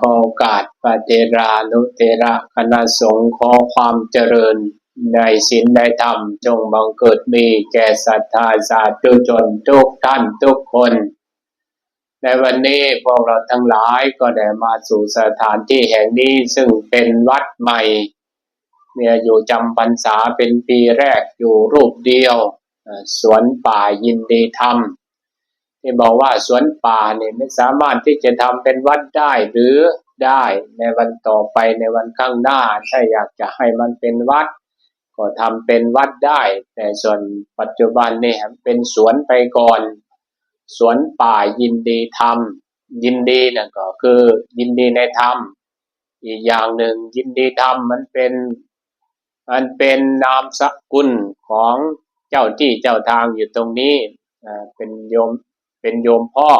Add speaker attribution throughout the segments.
Speaker 1: ขอโอกาสพระเทรานุเทระคณะสงฆ์ขอความเจริญในศีลในธรรมจงบังเกิดมีแก่ศรัทธาสาธุชนทุกท่านทุกคน ในวันนี้พวกเราทั้งหลายก็ได้มาสู่สถานที่แห่งนี้ซึ่งเป็นวัดใหม่เนี่ยอยู่จำพรรษาเป็นปีแรกอยู่รูปเดียว สวนป่ายินดีธรรม ที่บอกว่าสวนป่าเนี่ยไม่สามารถที่จะทำเป็นวัดได้หรือได้ในวันต่อไปในวันข้างหน้า ถ้าอยากจะให้มันเป็นวัด ก็ทำเป็นวัดได้ แต่ส่วนปัจจุบันเนี่ยเป็นสวนไปก่อน สวนป่ายินดีธรรมยินดีนั่นก็คือยินดีในธรรมอีกอย่างหนึ่งยินดีธรรมมันเป็นมันเป็นนามสกุลของเจ้าที่เจ้าทางอยู่ตรงนี้เป็นโยม เป็นโยมพ่อ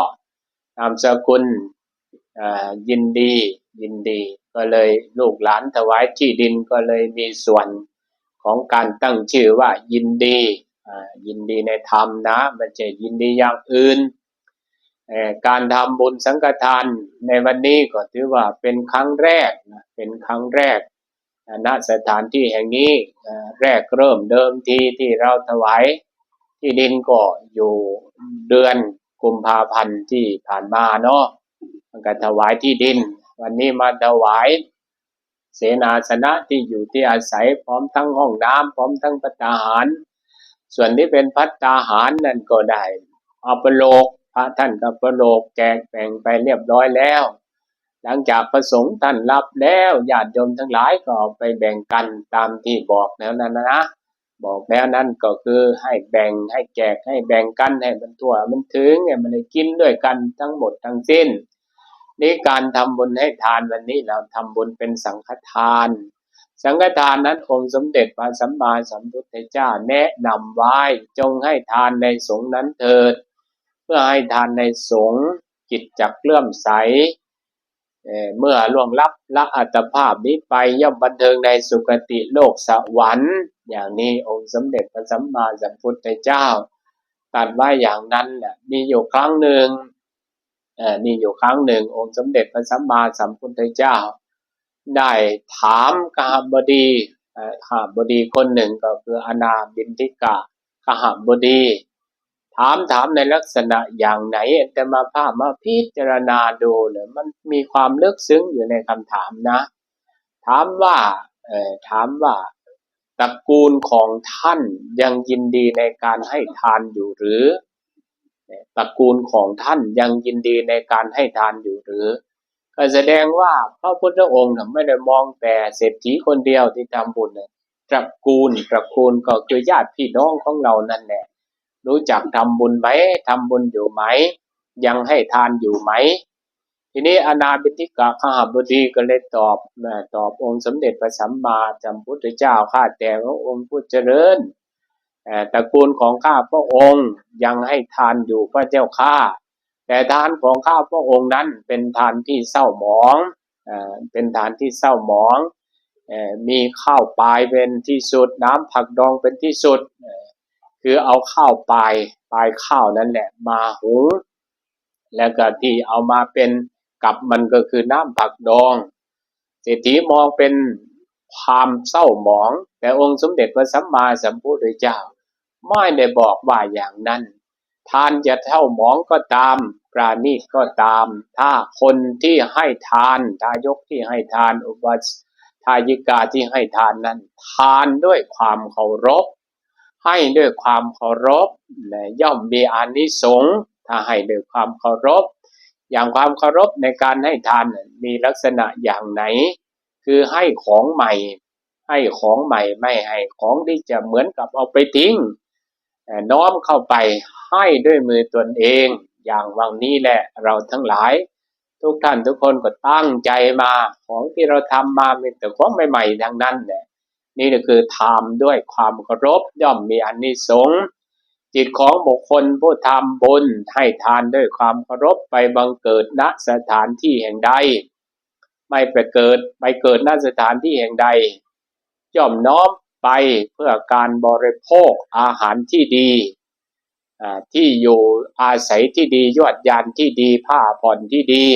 Speaker 1: นามสกุลยินดียินดี ก็เลยลูกหลานถวายที่ดินก็เลยมีส่วนของการตั้งชื่อว่ายินดียินดีในธรรมนะม่ใช่ยินดีอย่างอื่น การทำบุญสังฆทานในวันนี้ก็ถือว่าเป็นครั้งแรกนะเป็นครั้งแรกณสถานที่แห่งนี้แรกเริ่มเดิมทีที่เราถวายที่ดินก็อยู่เดือน กุมภาพันธ์ที่ผ่านมาเนาะมันก็ถวายที่ดิน วันนี้มาถวาย เสนาสนะที่อยู่ที่อาศัยพร้อมทั้งห้องน้ำพร้อมทั้งพัตตาหาร ส่วนที่เป็นพัตตาหารนั่นก็ได้อาปโลกพระท่านก็ประโลกแจกแบ่งไปเรียบร้อยแล้ว หลังจากประสงค์ท่านรับแล้วญาติโยมทั้งหลายก็ไปแบ่งกันตามที่บอกแล้วนั้นนะ บอกแล้วนั้นก็คือให้แบ่งให้แจกให้แบ่งกันให้มันทั่วมันถึงให้มันได้กินด้วยกันทั้งหมดทั้งสิ้นนี่การทำบุญให้ทานวันนี้เราทำบุญเป็นสังฆทาน สังฆทานนั้นองค์สมเด็จพระสัมมาสัมพุทธเจ้าแนะนำไว้จงให้ทานในสงนั้นเถิด เพื่อให้ทานในสงจิตจักเลื่อมใส เมื่อล่วงลับละอัตภาพนี้ไปย่อมบันเทิงในสุคติโลกสวรรค์ อย่างนี้องค์สมเด็จพระสัมมาสัมพุทธเจ้าตรัสว่าอย่างนั้นน่ะมีอยู่ครั้งหนึ่งเอ่อมีอยู่ครั้งหนึ่ง องค์สมเด็จพระสัมมาสัมพุทธเจ้า ได้ถามกหบดีเอ่อขหบดีคนหนึ่งก็คืออนาบินทิกะขหบดี ถามถามในลักษณะอย่างไหนแต่มาภาพมาพิจารณาดูเนี่ยมันมีความลึกซึ้งอยู่ในคำถามนะ ถามว่าเออถามว่าตระกูลของท่านยังยินดีในการให้ทานอยู่หรือตระกูลของท่านยังยินดีในการให้ทานอยู่หรือก็แสดงว่าพระพุทธองค์น่ะไม่ได้มองแต่เศรษฐีคนเดียวที่ทำบุญเลยตระกูลตระกูลก็คือญาติพี่น้องของเรานั่นแหละ รู้จักทำบุญไหมทำบุญอยู่ไหม ยังให้ทานอยู่ไหม ทีนี้อนาบินทิกะขหบดีก็เลยตอบนะตอบองค์สมเด็จพระสัมมาสัมพุทธเจ้าข้าแต่พระองค์ผู้เจริญตระกูลของข้าพระองค์ยังให้ทานอยู่พระเจ้าข้าแต่ทานของข้าพระองค์นั้นเป็นทานที่เศร้าหมองเอ่อเป็นทานที่เศร้าหมองเอ่อมีข้าวปลายเป็นที่สุดน้ำผักดองเป็นที่สุด คือเอาข้าวปลายปลายข้าวนั่นแหละมาหุงแล้วก็ที่เอามาเป็นกับมันก็คือน้ำผักดองเศรษฐีมองเป็นความเศร้าหมอง แต่องค์สมเด็จพระสัมมาสัมพุทธเจ้า ไม่ได้บอกว่าอย่างนั้น ทานจะเท่าหมองก็ตาม ปราณีตก็ตาม ถ้าคนที่ให้ทานทายกที่ให้ทานอุปัชทายิกาที่ให้ทานนั้น ทานด้วยความเคารพ ให้ด้วยความเคารพย่อมมีอานิสงส์ถ้าให้ด้วยความเคารพ อย่างความเคารพในการให้ทานมีลักษณะอย่างไหน คือให้ของใหม่ ให้ของใหม่ไม่ให้ของที่จะเหมือนกับเอาไปทิ้งน้อมเข้าไปให้ด้วยมือตนเอง อย่างวันนี้แหละเราทั้งหลาย ทุกท่านทุกคนก็ตั้งใจมาของที่เราทำมาเป็นแต่ของใหม่ๆทั้งนั้นแหละ นี่ก็คือทำด้วยความเคารพย่อมมีอานิสงส์จิตของบุคคลผู้ทำบุญให้ทานด้วยความเคารพไปบังเกิดณสถานที่แห่งใด ไม่ไปเกิดไปเกิดณสถานที่แห่งใดย่อมน้อมไปเพื่อการบริโภคอาหารที่ดีที่อยู่อาศัยที่ดียวดยานที่ดีผ้าผ่อนที่ดี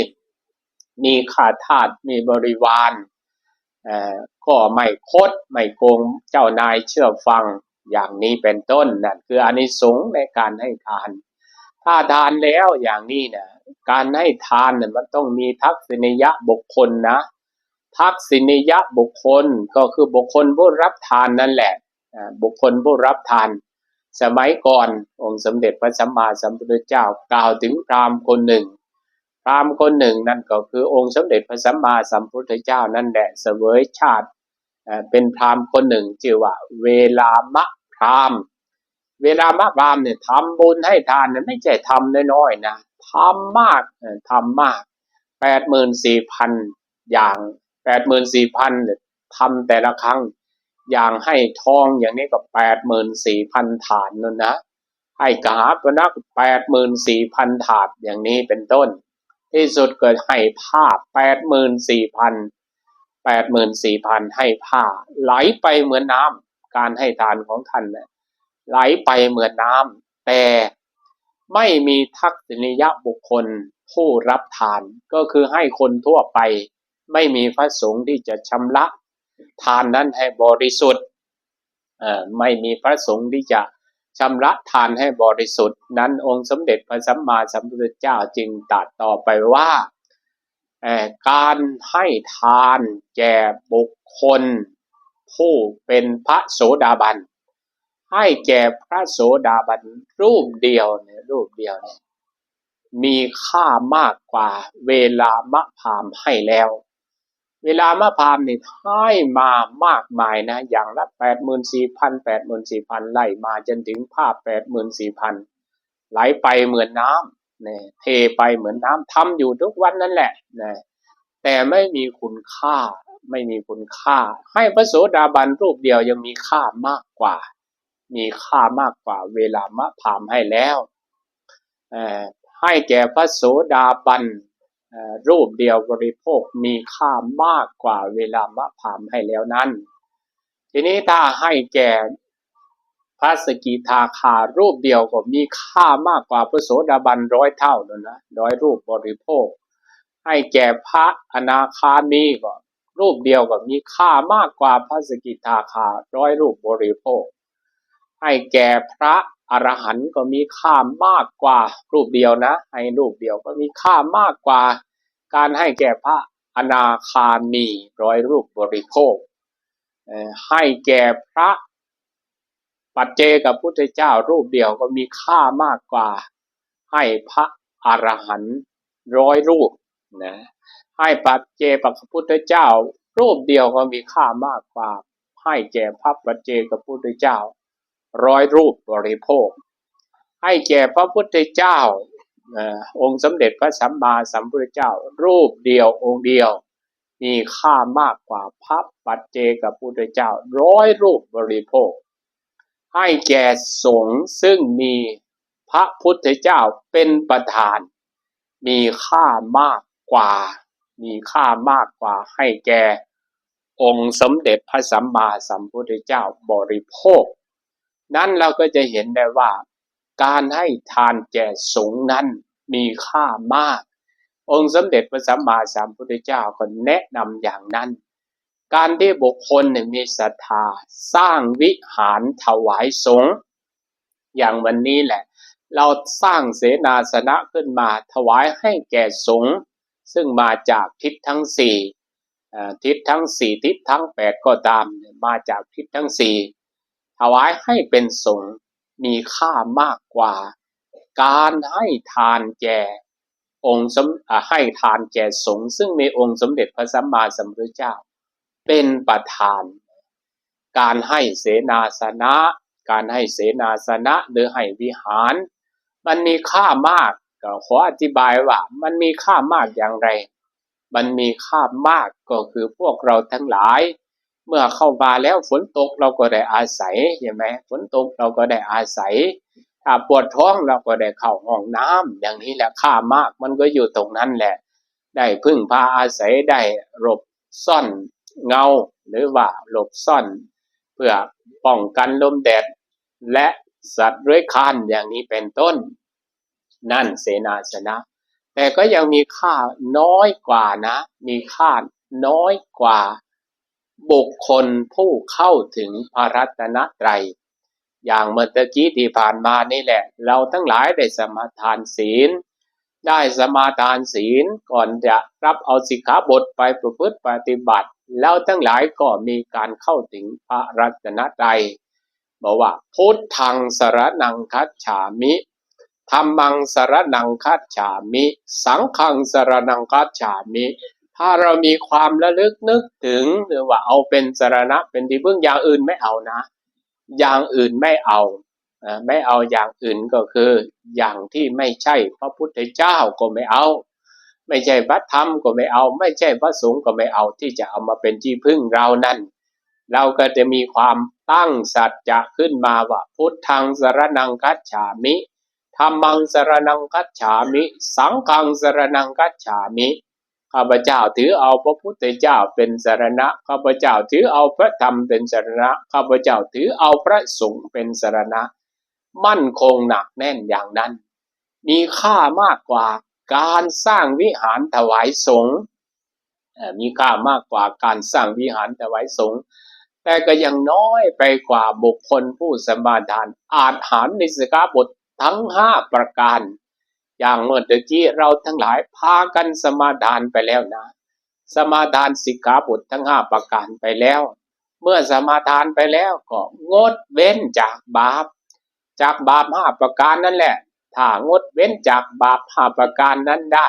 Speaker 1: มีขาทาสมีบริวารก็ไม่คดไม่โกงเจ้านายเชื่อฟังอย่างนี้เป็นต้นนั่นคืออานิสงส์ในการให้ทาน ถ้าทานแล้วอย่างนี้นะการให้ทานเนี่ยมันต้องมีทักษิณยะบุคคลนะ ทักษิณยะบุคคลก็คือบุคคลผู้รับทานนั่นแหละบุคคลผู้รับทาน สมัยก่อนองค์สมเด็จพระสัมมาสัมพุทธเจ้ากล่าวถึงพราหมณ์คนหนึ่ง พราหมณ์คนหนึ่งนั่นก็คือองค์สมเด็จพระสัมมาสัมพุทธเจ้านั่นแหละเสวยชาติเป็นพราหมณ์คนหนึ่งชื่อว่า เวลามะพราหมณ์ เวลามะพราหมณ์เนี่ยทำบุญให้ทานเนี่ยไม่ใช่ทำน้อยๆนะทำมากทำมากแปดหมื่นสี่พันอย่างแปดหมื่นสี่พันทำแต่ละครั้งอย่างให้ทองอย่างนี้ก็แปดหมื่นสี่พันถาดนั่นนะให้กหาปณะแปดหมื่นสี่พันถาดอย่างนี้เป็นต้น ที่สุดเกิดให้ผ้าแปดหมื่นสี่พันแปดหมื่นสี่พันให้ผ้า ไหลไปเหมือนน้ำการให้ทานของท่านนะไหลไปเหมือนน้ำแต่ไม่มีทักษิณยบุคคลผู้รับทานก็คือให้คนทั่วไป ไม่มีพระสงฆ์ที่จะชำระ ทานนั้นให้บริสุทธิ์ไม่มีพระสงฆ์ที่จะ ชำระทานให้บริสุทธิ์ นั้นองค์สมเด็จพระสัมมาสัมพุทธเจ้าจึงตรัสต่อไปว่าการให้ทานแก่บุคคล ผู้เป็นพระโสดาบัน ให้แก่พระโสดาบันรูปเดียวเนี่ยรูปเดียวเนี่ยมีค่ามากกว่าเวลามะพรามให้แล้ว เวลามะพามนี่ให้มามากมายนะ อย่างละแปดหมื่นสี่พันแปดหมื่นสี่พันไล่มาจนถึงภาพแปดหมื่นสี่พันไหลไปเหมือนน้ำเนี่ยเทไปเหมือนน้ำทำอยู่ทุกวันนั่นแหละนะแต่ไม่มีคุณค่าไม่มีคุณค่า ให้พระโสดาบันรูปเดียวยังมีค่ามากกว่า มีค่ามากกว่า เวลามะพามให้แล้วให้แก่พระโสดาบัน รูปเดียวบริโภคมีค่ามากกว่าเวลามะพามให้แล้วนั้น ทีนี้ถ้าให้แก่พระสกิทาคารูปเดียวก็มีค่ามากกว่าพระโสดาบันร้อยเท่านั่นนะร้อยรูปบริโภค ให้แก่พระอนาคามีก็รูปเดียวก็มีค่ามากกว่าพระสกิทาคาร้อยรูปบริโภค ให้แก่พระ อรหันต์ก็มีค่ามากกว่ารูปเดียวนะ ให้รูปเดียวก็มีค่ามากกว่า การให้แก่พระอนาคามีร้อยรูปบริโภค ให้แก่พระปัจเจกับพุทธเจ้ารูปเดียวก็มีค่ามากกว่า ให้พระอรหันต์ร้อยรูปนะให้ปัจเจกับพุทธเจ้า รูปเดียวก็มีค่ามากกว่า ให้แก่พระปัจเจกับพุทธเจ้า ร้อยรูปบริโภค ให้แก่พระพุทธเจ้าเอ่อองค์สมเด็จพระสัมมาสัมพุทธเจ้า รูปเดียวองค์เดียว มีค่ามากกว่าพระปัจเจกับพุทธเจ้าร้อยรูปบริโภค ให้แก่สงฆ์ซึ่งมีพระพุทธเจ้าเป็นประธาน มีค่ามากกว่า มีค่ามากกว่าให้แก่องค์สมเด็จพระสัมมาสัมพุทธเจ้าบริโภค นั้นเราก็จะเห็นได้ว่า การให้ทานแก่สงฆ์นั้นมีค่ามาก องค์สมเด็จพระสัมมาสัมพุทธเจ้าก็แนะนำอย่างนั้น การที่บุคคลมีศรัทธาสร้างวิหารถวายสงฆ์อย่างวันนี้แหละ เราสร้างเสนาสนะขึ้นมาถวายให้แก่สงฆ์ซึ่งมาจากทิศทั้งสี่ทิศทั้งสี่ทิศทั้งแปดก็ตามมาจากทิศทั้งสี่ ถวายให้เป็นสงฆ์มีค่ามากกว่า การให้ทานแก่องค์สมให้ทานแก่สงฆ์ซึ่งมีองค์สมเด็จพระสัมมาสัมพุทธเจ้า เป็นประธาน การให้เสนาสนะ การให้เสนาสนะหรือให้วิหาร มันมีค่ามากก็ขออธิบายว่ามันมีค่ามากอย่างไร มันมีค่ามากก็คือพวกเราทั้งหลาย เมื่อเข้ามาแล้วฝนตกเราก็ได้อาศัยใช่ไหมฝนตกเราก็ได้อาศัยถ้าปวดท้องเราก็ได้เข้าห้องน้ำอย่างนี้แหละค่ามากมันก็อยู่ตรงนั้นแหละ ได้พึ่งพาอาศัยได้หลบซ่อนเงา หรือว่าหลบซ่อน เพื่อป้องกันลมแดดและสัตว์เลื้อยคานอย่างนี้เป็นต้น นั่นเสนาสนะ แต่ก็ยังมีค่าน้อยกว่านะ มีค่าน้อยกว่า บุคคลผู้เข้าถึงพระรัตนตรัย อย่างเมื่อกี้ที่ผ่านมานี่แหละ เราทั้งหลายได้สมาทานศีล ได้สมาทานศีลก่อนจะรับเอาสิกขาบทไปประพฤติปฏิบัติ แล้วทั้งหลายก็มีการเข้าถึงพระรัตนตรัยบอกว่าพุทธังสรนังคัจฉามิธรรมังสรนังคัจฉามิ สังฆังสรนังคัจฉามิ ถ้าเรามีความระลึกนึกถึงหรือว่าเอาเป็นสารณะ เป็นที่พึ่งอย่างอื่นไม่เอานะ อย่างอื่นไม่เอาไม่เอาอย่างอื่นก็คือ อย่างที่ไม่ใช่พระพุทธเจ้าก็ไม่เอา ไม่ใช่พระธรรมก็ไม่เอา ไม่ใช่พระสงฆ์ก็ไม่เอาที่จะเอามาเป็นที่พึ่งเรานั่น เราก็จะมีความตั้งสัจจะขึ้นมาว่าพุทธังสารนังคัจฉามิธรรมังสรนังคัจฉามิ สังฆังสรนังคัจฉามิ ข้าพเจ้าถือเอาพระพุทธเจ้าเป็นสรณะ ข้าพเจ้าถือเอาพระธรรมเป็นสรณะ ข้าพเจ้าถือเอาพระสงฆ์เป็นสรณะ มั่นคงหนักแน่นอย่างนั้น มีค่ามากกว่าการสร้างวิหารถวายสงฆ์มีค่ามากกว่าการสร้างวิหารถวายสงฆ์แต่ก็ยังน้อยไปกว่าบุคคลผู้สมาทาน อาจหารในสกาบททั้งห้าประการ อย่างเมื่อตะกี้เราทั้งหลายพากันสมาทานไปแล้วนะ สมาทานสิกขาบททั้งห้าประการไปแล้ว เมื่อสมาทานไปแล้วก็งดเว้นจากบาป จากบาปห้าประการนั่นแหละ ถ้างดเว้นจากบาปห้าประการนั้นได้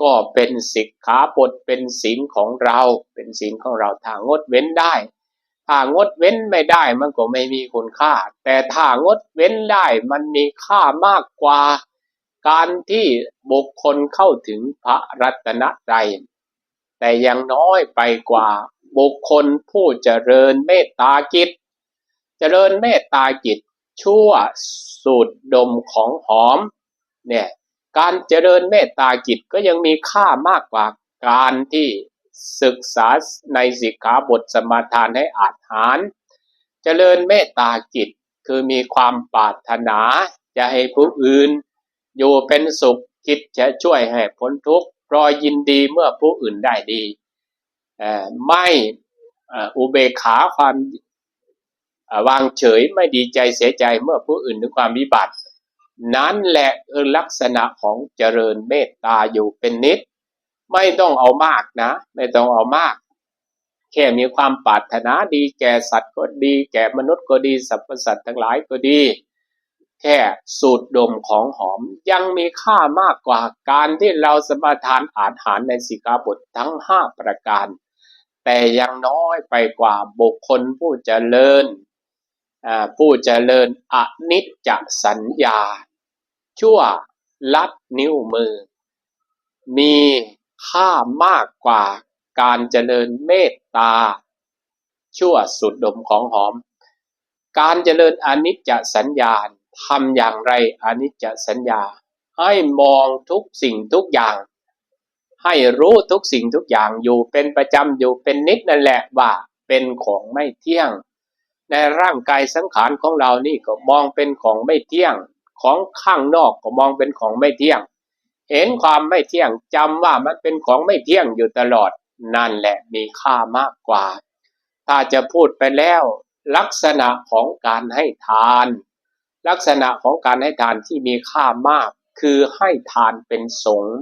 Speaker 1: ก็เป็นสิกขาบทเป็นศีลของเรา เป็นศีลของเราถ้างดเว้นได้ถ้างดเว้นไม่ได้มันก็ไม่มีคุณค่า แต่ถ้างดเว้นได้มันมีค่ามากกว่า การที่บุคคลเข้าถึงพระรัตนตรัยแต่ยังน้อยไปกว่าบุคคลผู้เจริญเมตตากิจเจริญเมตตากิจชั่วสูดดมของหอมเนี่ยการเจริญเมตตากิจก็ยังมีค่ามากกว่าการที่ศึกษาในสิกขาบทสมาทานให้อาจหารเจริญเมตตาจิตคือมีความปรารถนาจะให้ผู้อื่น อยู่เป็นสุขคิดจะช่วยให้พ้นทุกข์รอยยินดีเมื่อผู้อื่นได้ดีไม่อุเบกขาความวางเฉยไม่ดีใจเสียใจเมื่อผู้อื่นถึงความวิบัติ นั้นแหละคือลักษณะของเจริญเมตตาอยู่เป็นนิด ไม่ต้องเอามากนะ ไม่ต้องเอามาก แค่มีความปรารถนาดีแก่สัตว์ก็ดี แก่มนุษย์ก็ดีสรรพสัตว์ทั้งหลายก็ดี แค่สูดดมของหอมยังมีค่ามากกว่าการที่เราสมาทานอาหารในสิกาบททั้งห้าประการ แต่ยังน้อยไปกว่าบุคคลผู้เจริญผู้เจริญอนิจจสัญญา ชั่วลัดนิ้วมือ มีค่ามากกว่าการเจริญเมตตา ชั่วสุดดมของหอม การเจริญอนิจจสัญญา ทำอย่างไรอนิจจสัญญา ให้มองทุกสิ่งทุกอย่าง ให้รู้ทุกสิ่งทุกอย่างอยู่เป็นประจำอยู่เป็นนิดนั่นแหละว่าเป็นของไม่เที่ยง ในร่างกายสังขารของเรานี่ก็มองเป็นของไม่เที่ยง ของข้างนอกก็มองเป็นของไม่เที่ยง เห็นความไม่เที่ยงจำว่ามันเป็นของไม่เที่ยงอยู่ตลอดนั่นแหละมีค่ามากกว่า ถ้าจะพูดไปแล้ว ลักษณะของการให้ทาน ลักษณะของการให้ทานที่มีค่ามาก คือให้ทานเป็นสงฆ์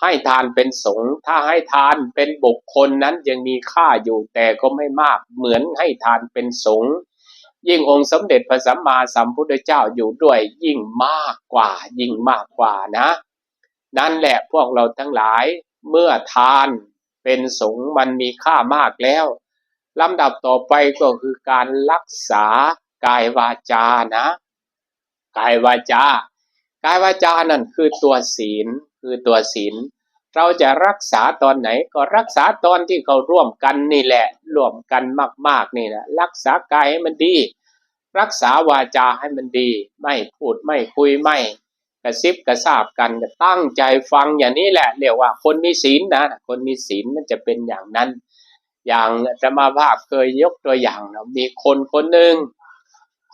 Speaker 1: ให้ทานเป็นสงฆ์ถ้าให้ทานเป็นบุคคลนั้นยังมีค่าอยู่แต่ก็ไม่มาก เหมือนให้ทานเป็นสงฆ์ยิ่งองค์สมเด็จพระสัมมาสัมพุทธเจ้าอยู่ด้วยยิ่งมากกว่า ยิ่งมากกว่านะ นั่นแหละพวกเราทั้งหลายเมื่อทานเป็นสงฆ์มันมีค่ามากแล้วลำดับต่อไปก็คือการรักษากายวาจานะ กายวาจากายวาจานั่นคือตัวศีลคือตัวศีล เราจะรักษาตอนไหนก็รักษาตอนที่เขาร่วมกันนี่แหละร่วมกันมาก ๆนี่แหละรักษากายให้มันดี รักษาวาจาให้มันดี ไม่พูดไม่คุยไม่กระซิบกระซาบกันตั้งใจฟังอย่างนี้แหละเรียกว่าคนมีศีลนะคนมีศีลมันจะเป็นอย่างนั้น อย่างจะมาภาพเคยยกตัวอย่างนะมีคนคนหนึ่ง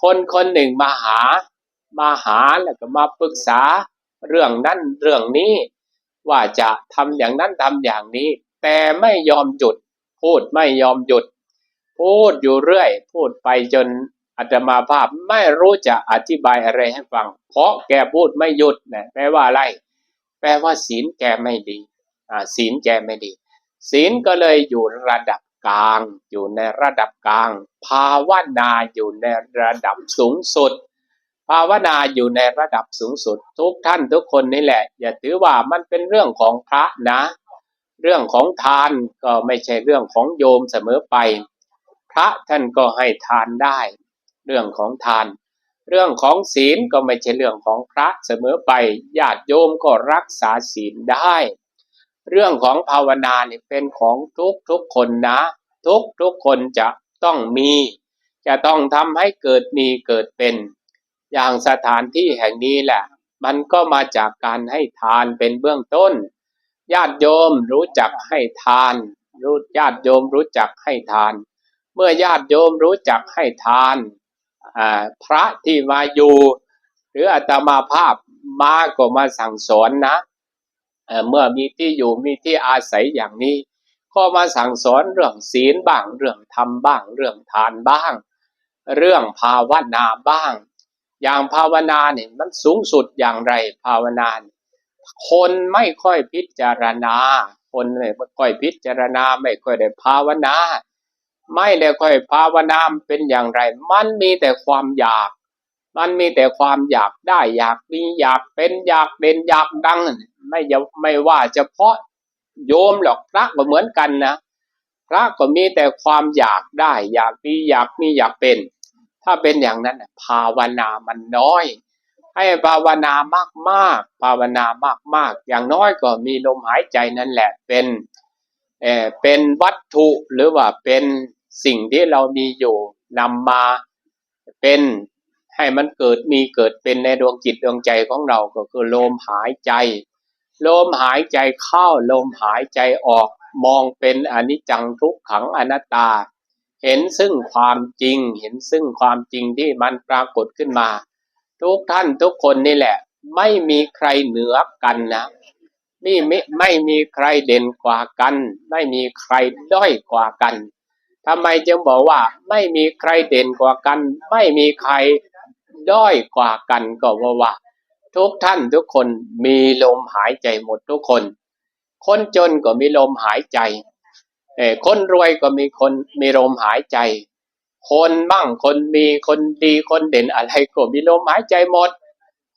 Speaker 1: คนคนหนึ่งมาหา มาหาแล้วก็มาปรึกษาเรื่องนั้นเรื่องนี้ ว่าจะทำอย่างนั้นทำอย่างนี้ แต่ไม่ยอมหยุด พูดไม่ยอมหยุด พูดอยู่เรื่อย พูดไปจนอาตมาภาพไม่รู้จะอธิบายอะไรให้ฟัง เพราะแกพูดไม่หยุดนะแปลว่าอะไร แปลว่าศีลแกไม่ดีอ่าศีลแกไม่ดี ศีลก็เลยอยู่ระดับกลาง อยู่ในระดับกลาง ภาวนาอยู่ในระดับสูงสุด ภาวนาอยู่ในระดับสูงสุด ทุกท่านทุกคนนี่แหละ อย่าถือว่ามันเป็นเรื่องของพระนะ เรื่องของทานก็ไม่ใช่เรื่องของโยมเสมอไป พระท่านก็ให้ทานได้ เรื่องของทาน เรื่องของศีลก็ไม่ใช่เรื่องของพระเสมอไปญาติโยมก็รักษาศีลได้ เรื่องของภาวนาเนี่ยเป็นของทุกทุกคนนะ ทุกทุกคนจะต้องมี จะต้องทำให้เกิดมีเกิดเป็น อย่างสถานที่แห่งนี้แหละ มันก็มาจากการให้ทานเป็นเบื้องต้น ญาติโยมรู้จักให้ทาน รู้ญาติโยมรู้จักให้ทาน เมื่อญาติโยมรู้จักให้ทาน พระที่มาอยู่ หรืออาตมาภาพมาก็มาสั่งสอนนะเเมื่อมีที่อยู่มีที่อาศัยอย่างนี้ ก็มาสั่งสอนเรื่องศีลบ้าง เรื่องธรรมบ้าง เรื่องทานบ้าง เรื่องภาวนาบ้าง อย่างภาวนาเนี่ยมันสูงสุดอย่างไรภาวนานคนไม่ค่อยพิจารณา คนไม่ค่อยพิจารณาไม่ค่อยได้ภาวนา ไม่ได้ค่อยภาวนาเป็นอย่างไร มันมีแต่ความอยาก มันมีแต่ความอยากได้อยากมีอยากเป็นอยากเด่นอยากดัง ไม่ไม่ว่าเฉพาะโยมหรอกพระก็เหมือนกันนะพระก็มีแต่ความอยากได้ อยากมีอยากมีอยากเป็น ถ้าเป็นอย่างนั้นภาวนามันน้อย ให้ภาวนามากๆ ภาวนามากๆ อย่างน้อยก็มีลมหายใจนั่นแหละเป็นเออเป็นวัตถุหรือว่าเป็นสิ่งที่เรามีอยู่นำมาเป็นให้มันเกิดมีเกิดเป็นในดวงจิตดวงใจของเราก็คือลมหายใจ ลมหายใจเข้าลมหายใจออกมองเป็นอนิจจังทุกขังอนัตตา เห็นซึ่งความจริง เห็นซึ่งความจริงที่มันปรากฏขึ้นมา ทุกท่านทุกคนนี่แหละ ไม่มีใครเหนือกันนะนี่ไม่ไม่มีใครเด่นกว่ากัน ไม่มีใครด้อยกว่ากันทำไมจึงบอกว่า ไม่มีใครเด่นกว่ากัน ไม่มีใครด้อยกว่ากันก็ว่าะว่า ทุกท่านทุกคนมีลมหายใจหมดทุกคน คนจนก็มีลมหายใจ คนรวยก็มีคนมีลมหายใจ คนบ้างคนมีคนดีคนเด่นอะไรก็มีลมหายใจหมด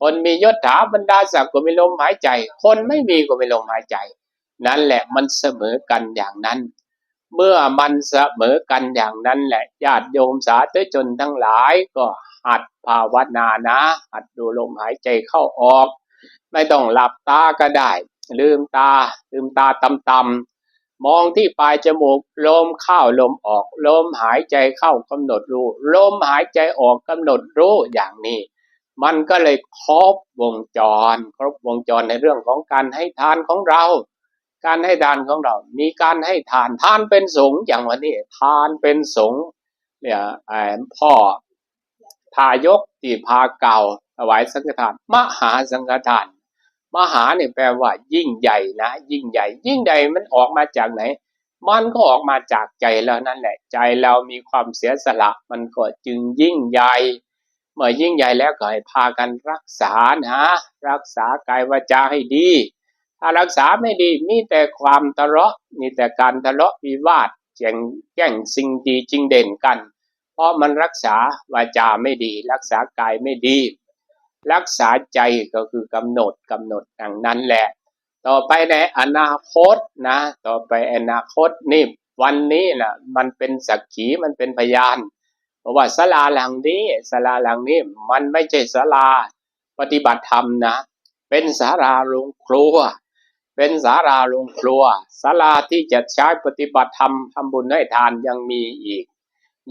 Speaker 1: คนมียศถาบรรดาศักดิ์ก็มีลมหายใจ คนไม่มีก็มีลมหายใจ นั่นแหละมันเสมอกันอย่างนั้น เมื่อมันเสมอกันอย่างนั้นแหละญาติโยมสาธุชนทั้งหลายก็หัดภาวนานะหัดดูลมหายใจเข้าออก ไม่ต้องหลับตาก็ได้ ลืมตาลืมตาตำๆ มองที่ปลายจมูกลมเข้าลมออก ลมหายใจเข้ากำหนดรู้ ลมหายใจออกกำหนดรู้อย่างนี้ มันก็เลยครบวงจร ครบวงจรในเรื่องของการให้ทานของเรา การให้ทานของเรา มีการให้ทานทานเป็นสงฆ์อย่างวันนี้ทานเป็นสงฆ์เนี่ยไอ้พ่อทายกที่พาเก่าถวายสังฆทาน มหาสังฆทาน มหาเนี่ยแปลว่า ยิ่งใหญ่นะ ยิ่งใหญ่ ยิ่งใหญ่มันออกมาจากไหน มันก็ออกมาจากใจแล้วนั่นแหละ ใจเรามีความเสียสละ มันก็จึงยิ่งใหญ่เมื่อยิ่งใหญ่แล้วก็ให้พากันรักษานะรักษากายวาจาให้ดี ถ้ารักษาไม่ดีมีแต่ความทะเลาะมีแต่การทะเลาะวิวาทแย่งแย่งสิ่งดีจริงเด่นกัน เพราะมันรักษาวาจาไม่ดี รักษากายไม่ดี รักษาใจก็คือกำหนดกำหนดอย่างนั้นแหละ ต่อไปในอนาคตนะ ต่อไปอนาคตนี่วันนี้นะมันเป็นสักขีมันเป็นพยานเพราะว่าศาลาหลังนี้ศาลาหลังนี้มันไม่ใช่ศาลาปฏิบัติธรรมนะ เป็นศาลาโรงครัว เป็นศาลาโรงครัวศาลาที่จะใช้ปฏิบัติธรรมทำบุญให้ทานยังมีอีก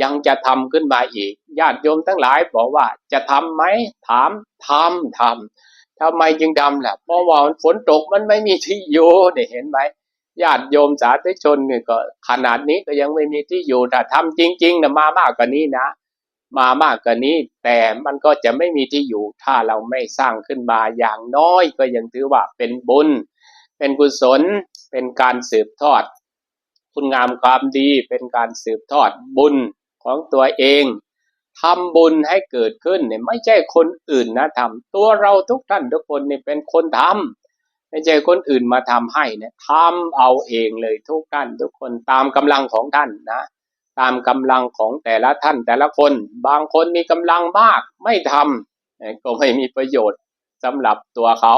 Speaker 1: ยังจะทำขึ้นมาอีก ญาติโยมทั้งหลายบอกว่าจะทำไหมถามทำทำทำไมจึงทำล่ะเพราะว่าฝนตกมันไม่มีที่อยู่เนี่ยเห็นไหมญาติโยมสาธุชนเนี่ยก็ขนาดนี้ก็ยังไม่มีที่อยู่แต่ทำจริงๆนะมามากกว่านี้นะ มามากกว่านี้ แต่มันก็จะไม่มีที่อยู่ ถ้าเราไม่สร้างขึ้นมาอย่างน้อยก็ยังถือว่าเป็นบุญ เป็นกุศล เป็นการสืบทอด คุณงามความดีเป็นการสืบทอดบุญ ของตัวเองทำบุญให้เกิดขึ้นเนี่ยไม่ใช่คนอื่นนะทำตัวเราทุกท่านทุกคนเนี่ยเป็นคนทำไม่ใช่คนอื่นมาทำให้เนี่ยทำเอาเองเลยทุกท่านทุกคนตามกำลังของท่านนะตามกำลังของแต่ละท่านแต่ละคน บางคนมีกำลังมากไม่ทำก็ไม่มีประโยชน์สำหรับตัวเขา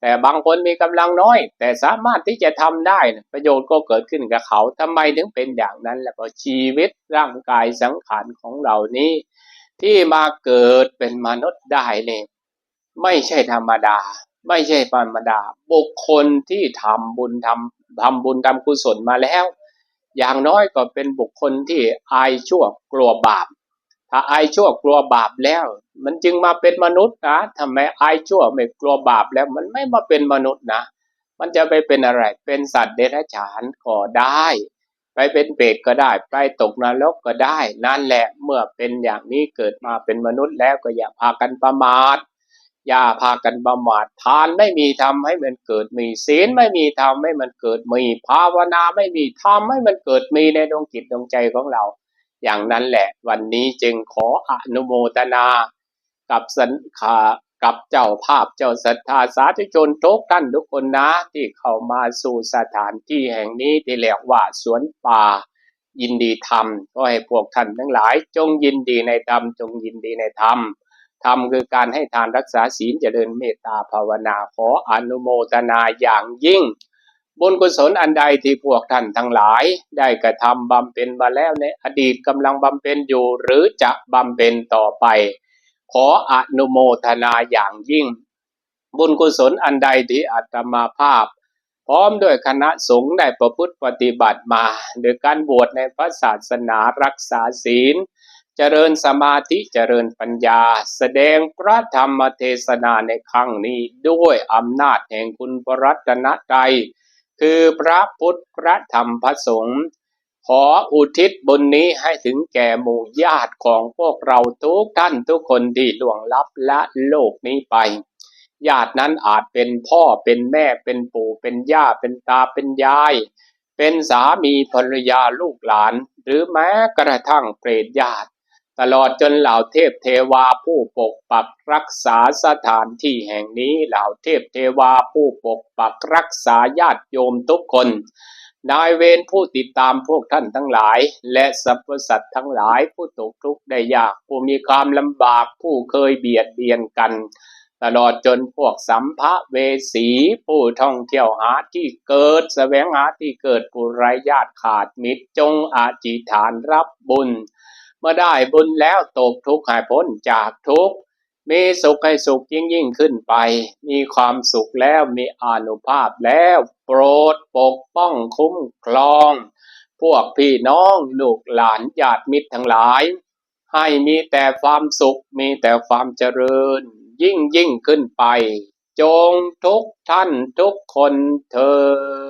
Speaker 1: แต่บางคนมีกำลังน้อย แต่สามารถที่จะทำได้นะประโยชน์ก็เกิดขึ้นกับเขาทำไมถึงเป็นอย่างนั้นแล้วก็ชีวิตร่างกายสังขารของเรานี้ ที่มาเกิดเป็นมนุษย์ได้เนี่ยไม่ใช่ธรรมดา ไม่ใช่ธรรมดา บุคคลที่ทำบุญทำทำบุญทำกุศลมาแล้ว อย่างน้อยก็เป็นบุคคลที่อายชั่วกลัวบาป ถ้าอายชั่วกลัวบาปแล้ว มันจึงมาเป็นมนุษย์นะทำไมอายชั่วไม่กลัวบาปแล้ว มันไม่มาเป็นมนุษย์นะ มันจะไปเป็นอะไร เป็นสัตว์เดรัจฉานก็ได้ ไปเป็นเปรตก็ได้ ไปตกนรกก็ได้ นั่นแหละเมื่อเป็นอย่างนี้เกิดมาเป็นมนุษย์แล้วก็อย่าพากันประมาทอย่าพากันประมาททานไม่มีทำให้มันเกิดมีศีลไม่มีทำให้มันเกิดมีภาวนาไม่มีทำให้มันเกิดมีในดวงจิตดวงใจของเรา อย่างนั้นแหละ วันนี้จึงขออนุโมทนา กับสันขากับเจ้าภาพเจ้าศรัทธาสาธุชนทุกท่านทุกคนนะ ที่เข้ามาสู่สถานที่แห่งนี้ที่เรียกว่าสวนป่า ยินดีธรรม ก็ให้พวกท่านทั้งหลาย จงยินดีในธรรม จงยินดีในธรรมธรรมคือการให้ทานรักษาศีลเจริญเมตตาภาวนาขออนุโมทนาอย่างยิ่ง บุญกุศลอันใดที่พวกท่านทั้งหลาย ได้กระทำบำเพ็ญมาแล้วในอดีตกำลังบำเพ็ญอยู่หรือจะบำเพ็ญต่อไป ขออนุโมทนาอย่างยิ่ง บุญกุศลอันใดที่อาตมาภาพ พร้อมด้วยคณะสงฆ์ได้ประพฤติปฏิบัติมาโดยการบวชในพระศาสนารักษาศีล เจริญสมาธิเจริญปัญญา แสดงพระธรรมเทศนาในครั้งนี้ด้วยอำนาจแห่งคุณพระรัตนตรัย คือพระพุทธพระธรรมพระสงฆ์ขออุทิศบุญนี้ให้ถึงแก่หมู่ญาติของพวกเราทุกท่านทุกคนที่ล่วงลับละโลกนี้ไป ญาตินั้นอาจเป็นพ่อเป็นแม่เป็นปู่เป็นย่าเป็นตาเป็นยาย เป็นสามีภรรยาลูกหลาน หรือแม้กระทั่งเปรตญาติ ตลอดจนเหล่าเทพเทวาผู้ปกปักรักษาสถานที่แห่งนี้เหล่าเทพเทวาผู้ปกปักรักษาญาติโยมทุกคน นายเวรผู้ติดตามพวกท่านทั้งหลาย และสรรพสัตว์ทั้งหลายผู้ตกทุกข์ได้ยากผู้มีความลำบากผู้เคยเบียดเบียนกัน ตลอดจนพวกสัมภเวสีผู้ท่องเที่ยวหาที่เกิดแสวงหาที่เกิดผู้ไรญาติขาดมิตรจงอาจิฐานรับบุญ เมื่อได้บุญแล้วตกทุกข์หายพ้นจากทุกข์มีสุขให้สุขยิ่งยิ่งขึ้นไป มีความสุขแล้วมีอนุภาพแล้วโปรดปกป้องคุ้มครอง พวกพี่น้องลูกหลานญาติมิตรทั้งหลาย ให้มีแต่ความสุขมีแต่ความเจริญ ยิ่งยิ่งขึ้นไป จงทุกท่านทุกคนเธอ